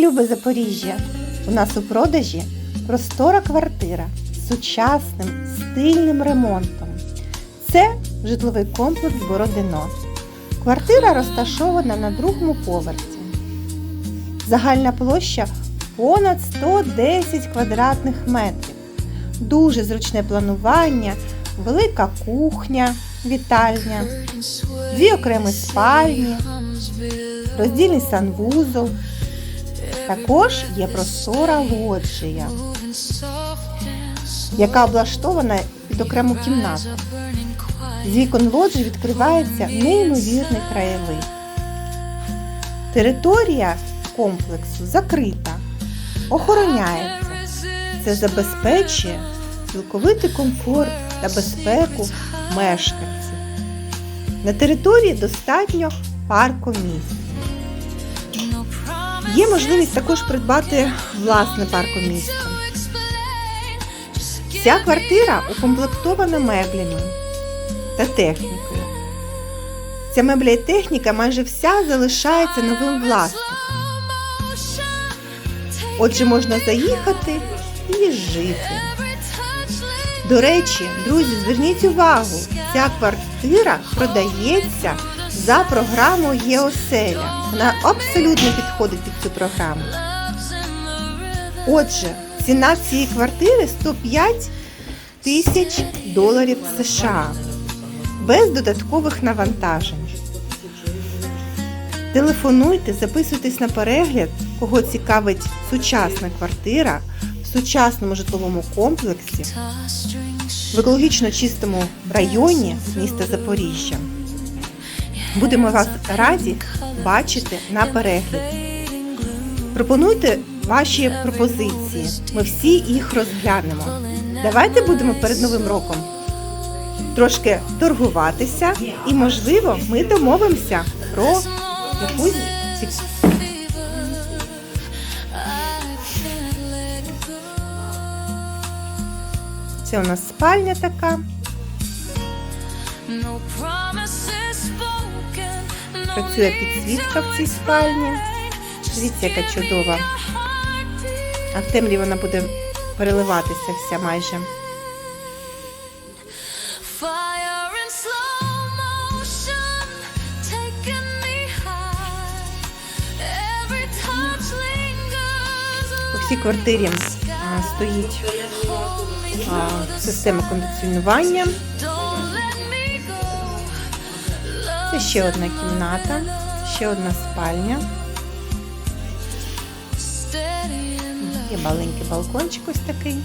Любе Запоріжжя! У нас у продажі простора квартира з сучасним стильним ремонтом. Це житловий комплекс Бородино. Квартира розташована на другому поверсі. Загальна площа понад 110 квадратних метрів. Дуже зручне планування, велика кухня, вітальня, дві окремі спальні, роздільний санвузол. Також є простора лоджія, яка облаштована під окрему кімнату. З вікон лоджії відкривається неймовірний краєвид. Територія комплексу закрита, охороняється. Це забезпечує цілковитий комфорт та безпеку мешканців. На території достатньо паркомісць. Є можливість також придбати власне паркомісце. Ця квартира укомплектована меблями та технікою. Ця мебля і техніка майже вся залишається новим власником. Отже, можна заїхати і жити. До речі, друзі, зверніть увагу, ця квартира продається за програмою ЄОСЕЛЯ. Вона абсолютно підходить під цю програму. Отже, ціна цієї квартири 105 тисяч доларів США без додаткових навантажень. Телефонуйте, записуйтесь на перегляд, кого цікавить сучасна квартира в сучасному житловому комплексі в екологічно чистому районі міста Запоріжжя. Будемо вас раді бачити на перегляді. Пропонуйте ваші пропозиції. Ми всі їх розглянемо. Давайте будемо перед новим роком трошки торгуватися, і, можливо, ми домовимося про якусь Це у нас спальня така. Працює підсвітка в цій спальні. Дивіться, яка чудова. А в темрі вона буде переливатися вся майже. По всій квартирі стоїть система кондиціонування. Це ще одна кімната, ще одна спальня. Є маленький балкончик ось такий.